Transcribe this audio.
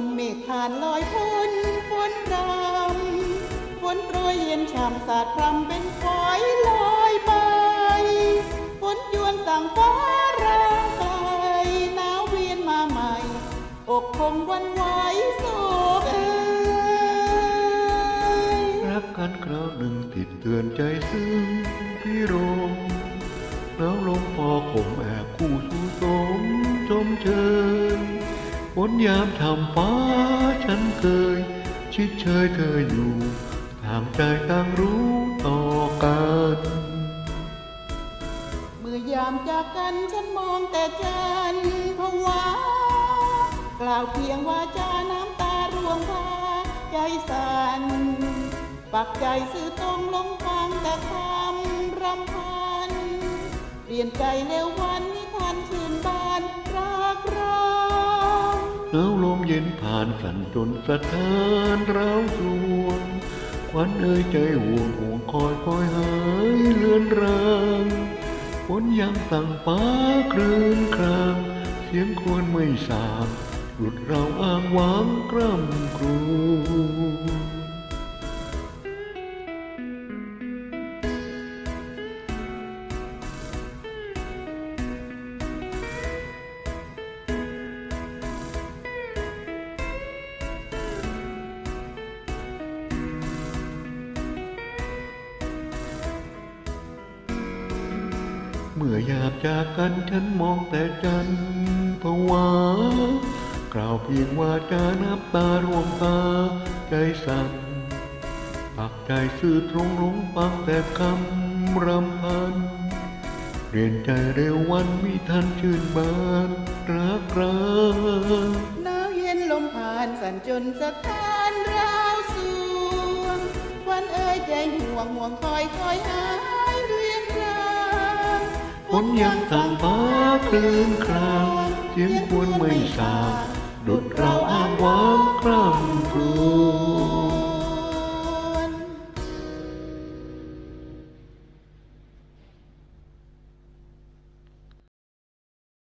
นเมฆผ่านลอยพ้นฝนรำฝนโปรยเย็นฉ่ำสาดพรำเป็นฝอยลอยไปฝนยวนต่างฟ้ารางไกลหนาวเวียนมาใหม่ อกคงวันไหวโศกเอ่ยรักกันคราวหนึ่งติดเตือนใจซึ้งพี่โรงแล้วลมพอผมแอบคู่สู่สมชมเชย ฝนยามทำฟ้าฉันเคย ชิดเชยเธออยู่ต่างใจต่างรู้ต่อกัน เมื่อยามจากกันฉันมองแต่จันทร์ผวากล่าวเพียงว่าจาน้ำตาร่วงพาใจสั่นปักใจสื่อตรงลงฟังแต่คำรำพัน เปลี่ยนใจเร็ววันนิทานชื่ หนาวลมเย็นผ่านสั่นจนสะท้านร้าวรวงควันเอ่ยใจห่วงห่วงคอยคอยหายเลือนรางฝนยังสั่งฟ้าคลื่นครางเสียงควรไม่สางหลุดเราอ้างว้างกร่ำครู เมื่อยามจากกันฉันมองแต่จันทร์ผวากล่าวเพียงว่าจานับตารวงตาใจสั่นปักใจซื่อตรงลงฟังแต่คำรำพันเปลี่ยนใจเร็ววันมิทันชื่นบานรักราหนาวเย็นลมผ่านสั่นจนสะท้านราวสวงวันเอ่ยใจห่วงห่วงคอยคอยหา ฝนยังต่างฟ้าคลื่นครางเสียงควรไม่สาดุดเราอ้างว้างคร่ำ